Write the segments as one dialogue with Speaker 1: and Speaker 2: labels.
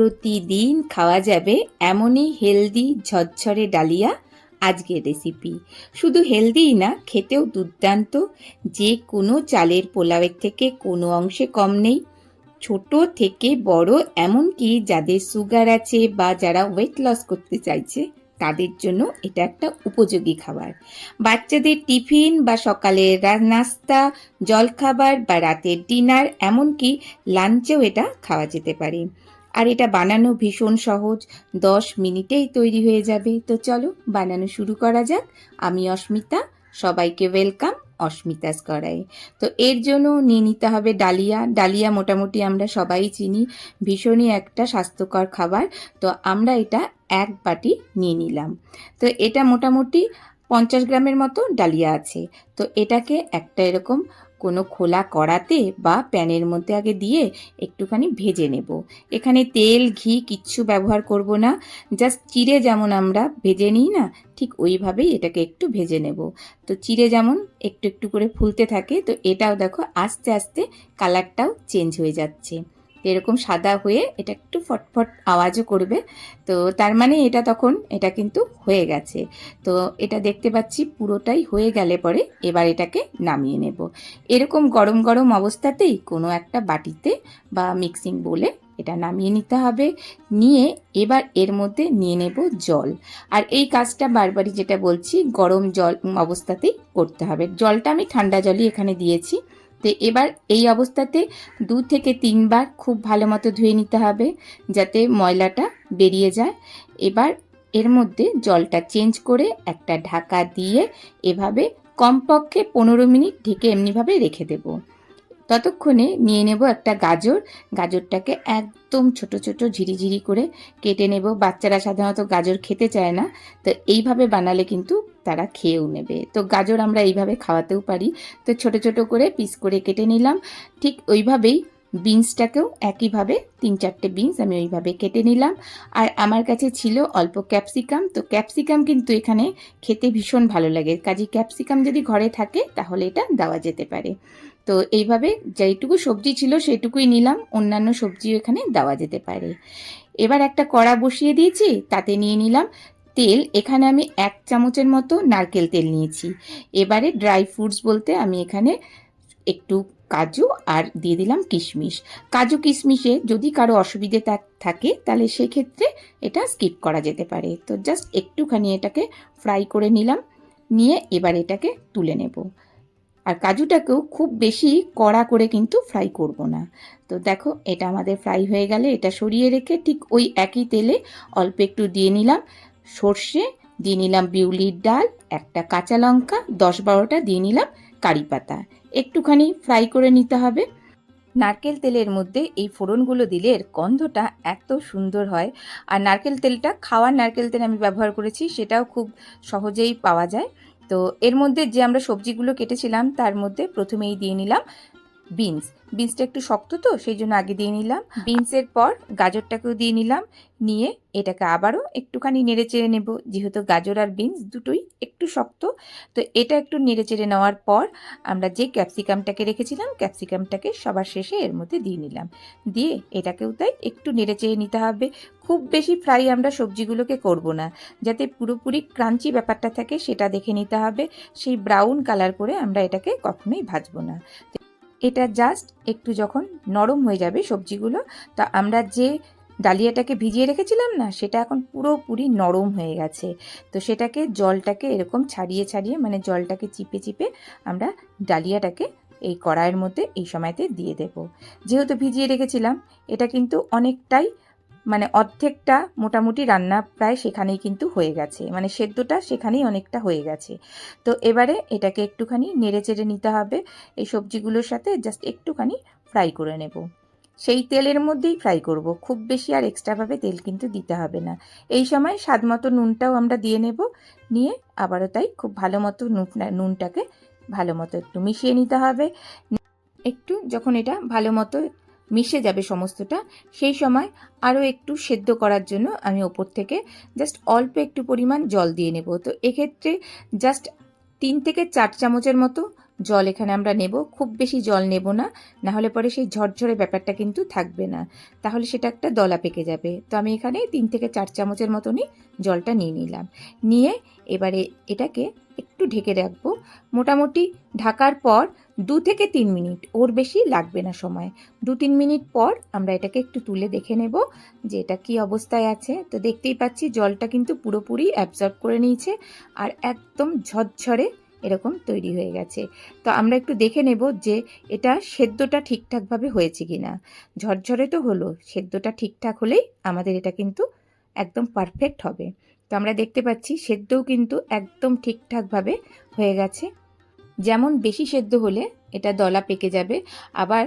Speaker 1: প্রতিদিন খাওয়া যাবে এমনই হেলদি ঝরঝরে ডালিয়া আজকের রেসিপি শুধু হেলদিই না, খেতেও দুর্দান্ত। যে কোনো চালের পোলাওয়ের থেকে কোনো অংশে কম নেই। ছোট থেকে বড় এমনকি যাদের সুগার আছে বা যারা ওয়েট লস করতে চাইছে, তাদের জন্য এটা একটা উপযোগী খাবার। বাচ্চাদের টিফিন বা সকালের নাস্তা, জলখাবার বা রাতের ডিনার এমনকি লাঞ্চেও এটা খাওয়া যেতে পারে। আর এটা বানানো ভীষণ সহজ। দশ মিনিটেই তৈরি হয়ে যাবে। তো চলো, বানানো শুরু করা যাক। আমি অস্মিতা, সবাইকে ওয়েলকাম অস্মিতাস করাই। তো এর জন্য নিয়ে নিতে হবে ডালিয়া। ডালিয়া মোটামুটি আমরা সবাই চিনি। ভীষণই একটা স্বাস্থ্যকর খাবার। তো আমরা এটা এক বাটি নিয়ে নিলাম। তো এটা মোটামুটি পঞ্চাশ গ্রামের মতো ডালিয়া আছে। তো এটাকে একটা এরকম কোনো খোলা কড়াতে বা প্যানের মধ্যে আগে দিয়ে একটুখানি ভেজে নেব। এখানে তেল, ঘি কিচ্ছু ব্যবহার করব না। জাস্ট চিড়ে যেমন আমরা ভেজে নিই না, ঠিক ওইভাবেই এটাকে একটু ভেজে নেব। তো চিড়ে যেমন একটু একটু করে ফুলতে থাকে, তো এটাও দেখো আস্তে আস্তে কালারটাও চেঞ্জ হয়ে যাচ্ছে। এরকম সাদা হয়ে এটা একটু ফটফট আওয়াজও করবে। তো তার মানে এটা তখন, এটা কিন্তু হয়ে গেছে। তো এটা দেখতে পাচ্ছি পুরোটাই হয়ে গেলে পরে এবার এটাকে নামিয়ে নেব। এরকম গরম গরম অবস্থাতেই কোনো একটা বাটিতে বা মিক্সিং বলে এটা নামিয়ে নিতে হবে। নিয়ে এবার এর মধ্যে নিয়ে নেব জল। আর এই কাজটা বারবারই যেটা বলছি, গরম জল অবস্থাতেই করতে হবে। জলটা আমি ঠান্ডা জলই এখানে দিয়েছি। তো এবার এই অবস্থাতে দু থেকে তিনবার খুব ভালো মতো ধুয়ে নিতে হবে যাতে ময়লাটা বেরিয়ে যায়। এবার এর মধ্যে জলটা চেঞ্জ করে একটা ঢাকা দিয়ে এভাবে কমপক্ষে পনেরো মিনিট ঢেকে এমনিভাবে রেখে দেব। ততক্ষণে নিয়ে নেব একটা গাজর। গাজরটাকে একদম ছোট ছোট ঝিরিঝিরি করে কেটে নেব। বাচ্চারা সাধারণত গাজর খেতে চায় না। তো এইভাবে বানালে কিন্তু তারা খেয়েও নেবে। তো গাজর আমরা এইভাবে খাওয়াতেও পারি। তো ছোট ছোট করে পিস করে কেটে নিলাম। ঠিক ওইভাবেই বিনসটাকেও একইভাবে তিন চারটে বিনস আমি ওইভাবে কেটে নিলাম। আর আমার কাছে ছিল অল্প ক্যাপসিকাম। তো ক্যাপসিকাম কিন্তু এখানে খেতে ভীষণ ভালো লাগে। কাজে ক্যাপসিকাম যদি ঘরে থাকে তাহলে এটা দেওয়া যেতে পারে। তো এইভাবে যেইটুকু সবজি ছিল সেইটুকুই নিলাম। অন্যান্য সবজিও এখানে দেওয়া যেতে পারে। এবার একটা কড়া বসিয়ে দিয়েছি, তাতে নিয়ে নিলাম তেল। এখানে আমি এক চামচের মতো নারকেল তেল নিয়েছি। এবারে ড্রাই ফ্রুটস বলতে আমি এখানে একটু কাজু আর দিয়ে দিলাম কিশমিশ। কাজু কিশমিশে যদি কারও অসুবিধে থাক- থাকে, তাহলে সেক্ষেত্রে এটা স্কিপ করা যেতে পারে। তো জাস্ট একটুখানি এটাকে ফ্রাই করে নিলাম। নিয়ে এবার এটাকে তুলে নেব। আর কাজুটাকেও খুব বেশি কড়া করে কিন্তু ফ্রাই করব না। তো দেখো, এটা আমাদের ফ্রাই হয়ে গেলে এটা সরিয়ে রেখে ঠিক ওই একই তেলে অল্প একটু দিয়ে নিলাম সর্ষে, দিয়ে নিলাম বিউলির ডাল, একটা কাঁচা লঙ্কা, দশ বারোটা দিয়ে নিলাম কারি পাতা। একটুখানি ফ্রাই করে নিতে হবে। নারকেল তেলের মধ্যে এই ফোড়নগুলো দিলে এর গন্ধটা এত সুন্দর হয়। আর নারকেল তেলটা, খাওয়ার নারকেল তেল আমি ব্যবহার করেছি, সেটাও খুব সহজেই পাওয়া যায়। তো এর মধ্যে যে আমরা সবজিগুলো কেটেছিলাম তার মধ্যে প্রথমেই দিয়ে নিলাম বিনস। বিনসটা একটু শক্ত তো, সেই জন্য আগে দিয়ে নিলাম। বিনসের পর গাজরটাকেও দিয়ে নিলাম। নিয়ে এটাকে আবারও একটুখানি নেড়ে চেড়ে নেব। যেহেতু গাজর আর বিনস দুটোই একটু শক্ত, তো এটা একটু নেড়ে চেড়ে নেওয়ার পর আমরা যে ক্যাপসিকামটাকে রেখেছিলাম, ক্যাপসিকামটাকে সবার শেষে এর মধ্যে দিয়ে নিলাম। দিয়ে এটাকেও তাই একটু নেড়ে চেড়ে নিতে হবে। খুব বেশি ফ্রাই আমরা সবজিগুলোকে করব না। যাতে পুরোপুরি ক্রাঞ্চি ব্যাপারটা থাকে, সেটা দেখে নিতে হবে। সেই ব্রাউন কালার করে আমরা এটাকে কখনোই ভাজবো না। এটা জাস্ট একটু যখন নরম হয়ে যাবে সবজিগুলো, তা আমরা যে ডালিয়াটাকে ভিজিয়ে রেখেছিলাম না, সেটা এখন পুরোপুরি নরম হয়ে গেছে। তো সেটাকে জলটাকে এরকম ছাড়িয়ে ছাড়িয়ে মানে জলটাকে চিপে চিপে আমরা ডালিয়াটাকে এই কড়াইয়ের মধ্যে এই সময়তে দিয়ে দেব। যেহেতু ভিজিয়ে রেখেছিলাম, এটা কিন্তু অনেকটাই মানে অর্ধেকটা মোটামুটি রান্না প্রায় সেখানেই কিন্তু হয়ে গেছে। মানে সেদ্ধটা সেখানেই অনেকটা হয়ে গেছে। তো এবারে এটাকে একটুখানি নেড়ে চেড়ে নিতে হবে। এই সবজিগুলোর সাথে জাস্ট একটুখানি ফ্রাই করে নেব। সেই তেলের মধ্যেই ফ্রাই করব। খুব বেশি আর এক্সট্রাভাবে তেল কিন্তু দিতে হবে না। এই সময় স্বাদ মতো নুনটাও আমরা দিয়ে নেব। নিয়ে আবারও তাই খুব ভালো মতো নুন- নুনটাকে ভালো মতো একটু মিশিয়ে নিতে হবে। একটু যখন এটা ভালো মতো মিশে যাবে সমস্তটা, সেই সময় আরও একটু সেদ্ধ করার জন্য আমি ওপর থেকে জাস্ট অল্প একটু পরিমাণ জল দিয়ে নেব। তো এক্ষেত্রে জাস্ট তিন থেকে চার চামচের মতো জল এখানে আমরা নেব। খুব বেশি জল নেব না না হলে পরে সেই ঝরঝরে ব্যাপারটা কিন্তু থাকবে না। তাহলে সেটা একটা দলা পেকে যাবে। তো আমি এখানে তিন থেকে চার চামচের মতনই জলটা নিয়ে নিলাম। নিয়ে এবারে এটাকে একটু ঢেকে রাখব। মোটামুটি ঢাকার পর দু থেকে তিন মিনিট, ওর বেশি লাগবে না সময়। দু তিন মিনিট পর আমরা এটাকে একটু তুলে দেখে নেব যে এটা কী অবস্থায় আছে। তো দেখতেই পাচ্ছি জলটা কিন্তু পুরোপুরি অ্যাবজর্ব করে নিয়েছে আর একদম ঝরঝরে এরকম তৈরি হয়ে গেছে। তো আমরা একটু দেখে নেব যে এটা সেদ্ধটা ঠিকঠাকভাবে হয়েছে কি না। ঝরঝরে তো হলো, সেদ্ধটা ঠিকঠাক হলেই আমাদের এটা কিন্তু একদম পারফেক্ট হবে। তো আমরা দেখতে পাচ্ছি সেদ্ধও কিন্তু একদম ঠিকঠাকভাবে হয়ে গেছে। যেমন বেশি সেদ্ধ হলে এটা দলা পেকে যাবে, আবার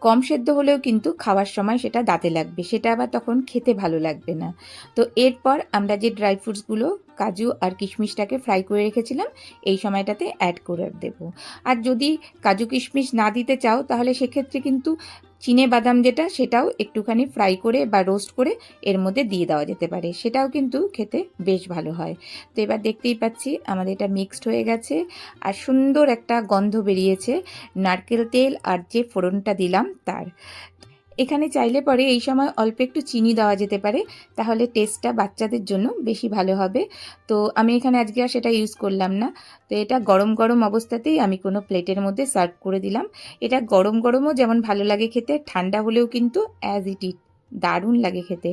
Speaker 1: কম সেদ্ধ হলেও কিন্তু খাওয়ার সময় সেটা দাঁতে লাগবে, সেটা আবার তখন খেতে ভালো লাগবে না। তো এরপর আমরা যে ড্রাই ফ্রুটসগুলো কাজু আর কিশমিশটাকে ফ্রাই করে রেখেছিলাম, এই সময়টাতে অ্যাড করে দেব। আর যদি কাজু কিশমিশ না দিতে চাও, তাহলে সেক্ষেত্রে কিন্তু চিনে বাদাম যেটা, সেটাও একটুখানি ফ্রাই করে বা রোস্ট করে এর মধ্যে দিয়ে দেওয়া যেতে পারে। সেটাও কিন্তু খেতে বেশ ভালো হয়। তো এবার দেখতেই পাচ্ছি, আমাদের এটা মিক্সড হয়ে গেছে আর সুন্দর একটা গন্ধ বেরিয়েছে। নারকেল তেল আর যে ফোড়নটা দিলাম তার। এখানে চাইলে পরে এই সময় অল্প একটু চিনি দেওয়া যেতে পারে, তাহলে টেস্টটা বাচ্চাদের জন্য বেশি ভালো হবে। তো আমি এখানে আজকে আর সেটা ইউজ করলাম না। তো এটা গরম গরম অবস্থাতেই আমি কোনো প্লেটের মধ্যে সার্ভ করে দিলাম। এটা গরম গরমও যেমন ভালো লাগে খেতে, ঠান্ডা হলেও কিন্তু অ্যাজ ইট ইট দারুণ লাগে খেতে।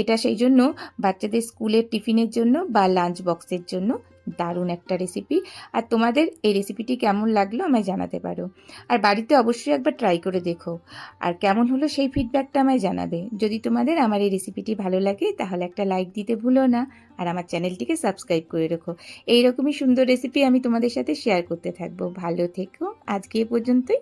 Speaker 1: এটা সেই জন্য বাচ্চাদের স্কুলের টিফিনের জন্য বা লাঞ্চ বক্সের জন্য দারুণ একটা রেসিপি আর তোমাদের এই রেসিপিটি কেমন লাগল আমায় জানাতে পারো। আর বাড়িতে অবশ্যই একবার ট্রাই করে দেখো। আর কেমন হলো সেই ফিডব্যাকটা আমায় জানাবে। যদি তোমাদের আমার এই রেসিপিটি ভালো লাগে, তাহলে একটা লাইক দিতে ভুলো না। আর আমার চ্যানেলটিকে সাবস্ক্রাইব করে রেখো। এইরকমই সুন্দর রেসিপি আমি তোমাদের সাথে শেয়ার করতে থাকব। ভালো থেকো। আজকে এ পর্যন্তই।